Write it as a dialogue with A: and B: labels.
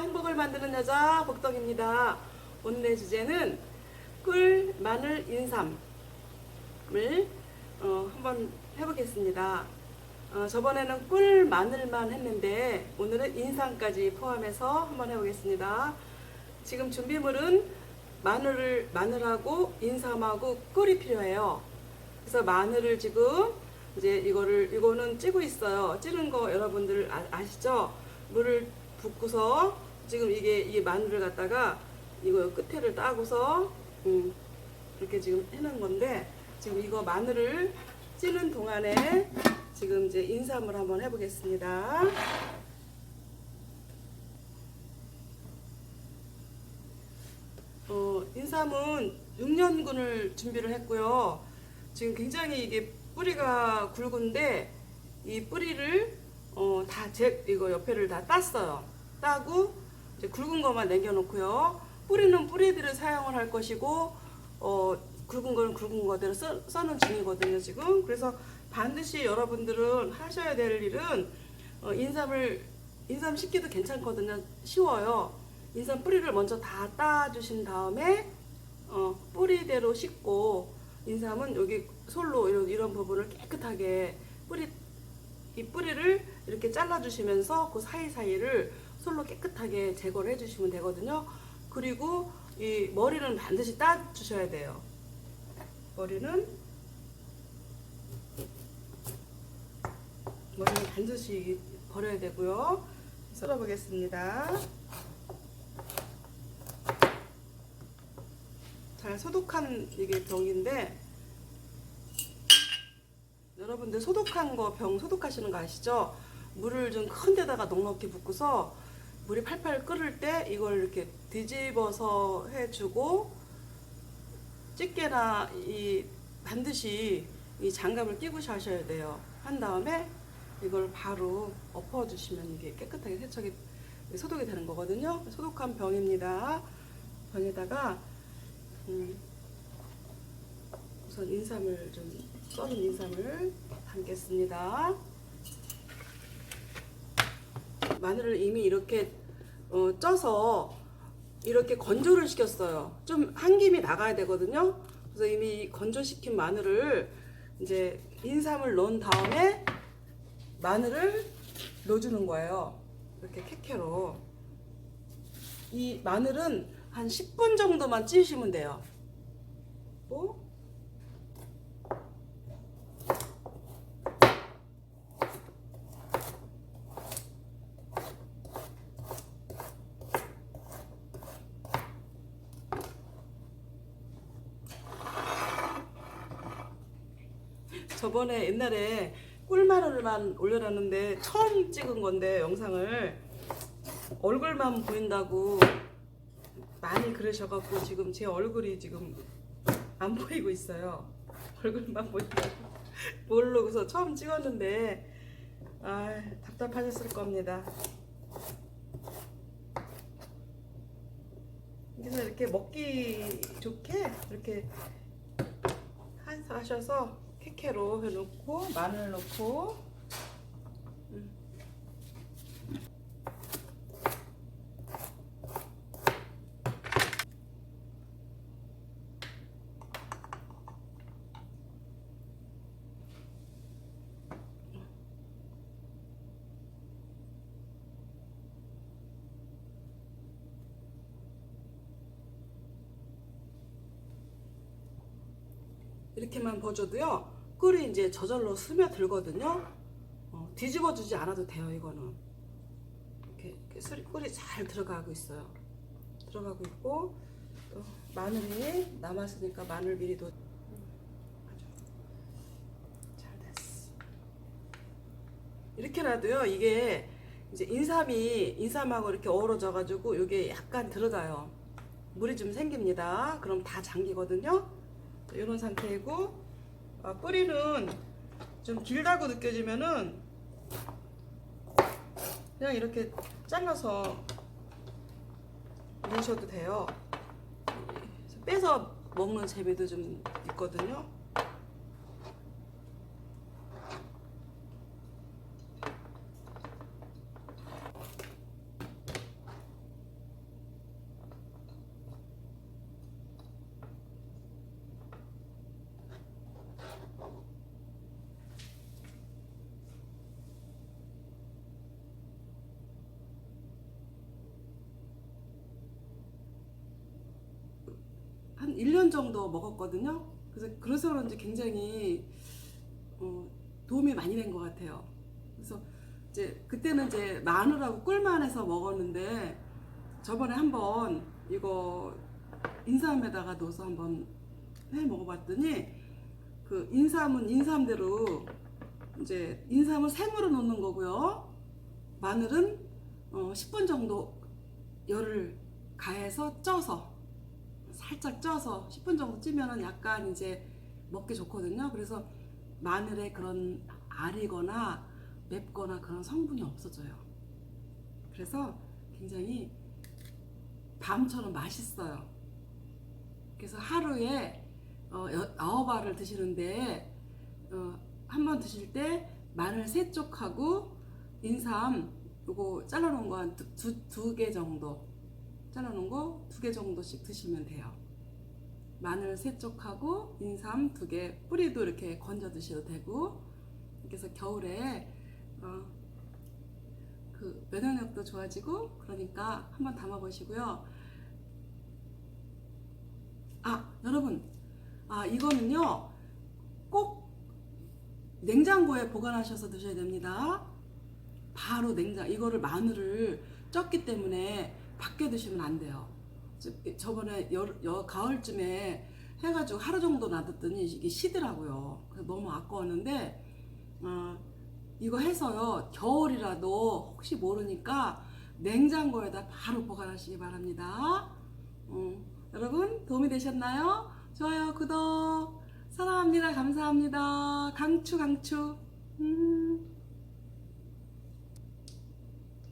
A: 행복을 만드는 여자 복덕입니다. 오늘의 주제는 꿀, 마늘, 인삼을 어, 한번 해보겠습니다. 어, 저번에는 꿀, 마늘만 했는데 오늘은 인삼까지 포함해서 한번 해보겠습니다. 지금 준비물은 마늘을 마늘하고 인삼하고 꿀이 필요해요. 그래서 마늘을 지금 이제 이거를 이거는 찌고 있어요. 찌는 거 여러분들 아, 시죠 물을 붓고서 지금 이게 이 마늘을 갖다가 이거 끝에를 따고서 음, 이렇게 지금 해놓은 건데 지금 이거 마늘을 찌는 동안에 지금 이제 인삼을 한번 해보겠습니다. 어, 인삼은 6년근을 준비를 했고요. 지금 굉장히 이게 뿌리가 굵은데 이 뿌리를 어, 다 제, 이거 옆에를 다 땄어요. 따고 이제 굵은 것만 남겨놓고요. 뿌리는 뿌리들을 사용을 할 것이고 어, 굵은 거는 굵은 거대로 써, 써는 중이거든요 지금. 그래서 반드시 여러분들은 하셔야 될 일은 어, 인삼을 인삼 씻기도 괜찮거든요. 쉬워요. 인삼 뿌리를 먼저 다 따주신 다음에 어, 뿌리대로 씻고 인삼은 여기 솔로 이런, 이런 부분을 깨끗하게 뿌리 이 뿌리를 이렇게 잘라주시면서 그 사이사이를 솔로 깨끗하게 제거를 해주시면 되거든요. 그리고 이 머리는 반드시 따주셔야 돼요. 머리는 머리는 반드시 버려야 되고요. 썰어보겠습니다. 잘 소독한 이게 병인데 여러분들 소독한 거 병 소독하시는 거 아시죠? 물을 좀 큰 데다가 넉넉히 붓고서 물이 팔팔 끓을 때 이걸 이렇게 뒤집어서 해주고 집게나 이 반드시 이 장갑을 끼고 하셔야 돼요. 한 다음에 이걸 바로 엎어주시면 이게 깨끗하게 세척이 소독이 되는 거거든요. 소독한 병입니다. 병에다가 음, 우선 인삼을 좀 썰은 인삼을 담겠습니다. 마늘을 이미 이렇게 어, 쪄서 이렇게 건조를 시켰어요. 좀 한 김이 나가야 되거든요. 그래서 이미 건조시킨 마늘을 이제 인삼을 넣은 다음에 마늘을 넣어주는 거예요. 이렇게 캐캐로. 이 마늘은 한 10분 정도만 찌시면 돼요. 또 저번에 옛날에 꿀마늘만 올려놨는데 처음 찍은 건데 영상을 얼굴만 보인다고 많이 그러셔갖고 지금 제 얼굴이 지금 안 보이고 있어요. 얼굴만 보인다고 모르고서 처음 찍었는데 아 답답하셨을 겁니다. 그래서 이렇게 먹기 좋게 이렇게 하- 하셔서 캐캐로 해놓고 마늘 넣고 음. 이렇게만 버줘도요 꿀이 이제 저절로 스며들거든요. 어, 뒤집어 주지 않아도 돼요 이거는. 이렇게, 이렇게 꿀이 잘 들어가고 있어요. 들어가고 있고 또 마늘이 남았으니까 마늘 미리도 잘 됐어. 이렇게 놔도요 이게 이제 인삼이 인삼하고 이렇게 어우러져 가지고 이게 약간 들어가요. 물이 좀 생깁니다. 그럼 다 잠기거든요. 이런 상태이고 아, 뿌리는 좀 길다고 느껴지면은 그냥 이렇게 잘라서 넣으셔도 돼요. 빼서 먹는 재미도 좀 있거든요. 한 1년 정도 먹었거든요. 그래서 그래서 그런지 굉장히 어, 도움이 많이 된 것 같아요. 그래서 이제 그때는 이제 마늘하고 꿀만 해서 먹었는데 저번에 한번 이거 인삼에다가 넣어서 한번 해 먹어봤더니 그 인삼은 인삼대로 이제 인삼을 생으로 넣는 거고요. 마늘은 어, 10분 정도 열을 가해서 쪄서 살짝 쪄서 10분 정도 찌면은 약간 이제 먹기 좋거든요. 그래서 마늘에 그런 알이거나 맵거나 그런 성분이 없어져요. 그래서 굉장히 밤처럼 맛있어요. 그래서 하루에 어, 여- 아홉 알을 드시는데 어, 한번 드실 때 마늘 세 쪽하고 인삼 요거 잘라놓은 거 한두개 정도 잘라놓은 거 두 개 정도씩 드시면 돼요. 마늘 세 쪽하고 인삼 두 개, 뿌리도 이렇게 건져 드셔도 되고 그래서 겨울에 어, 그 면역력도 좋아지고 그러니까 한번 담아 보시고요. 아 여러분, 아 이거는요 꼭 냉장고에 보관하셔서 드셔야 됩니다. 바로 냉장 이거를 마늘을 쪘기 때문에 밖에 드시면 안 돼요. 저- 저번에 여, 여 가을쯤에 해가지고 하루 정도 놔뒀더니 이게 시더라고요. 너무 아까웠는데 어, 이거 해서요 겨울이라도 혹시 모르니까 냉장고에다 바로 보관하시기 바랍니다. 음, 여러분 도움이 되셨나요? 좋아요 구독 사랑합니다 감사합니다 강추 강추 음.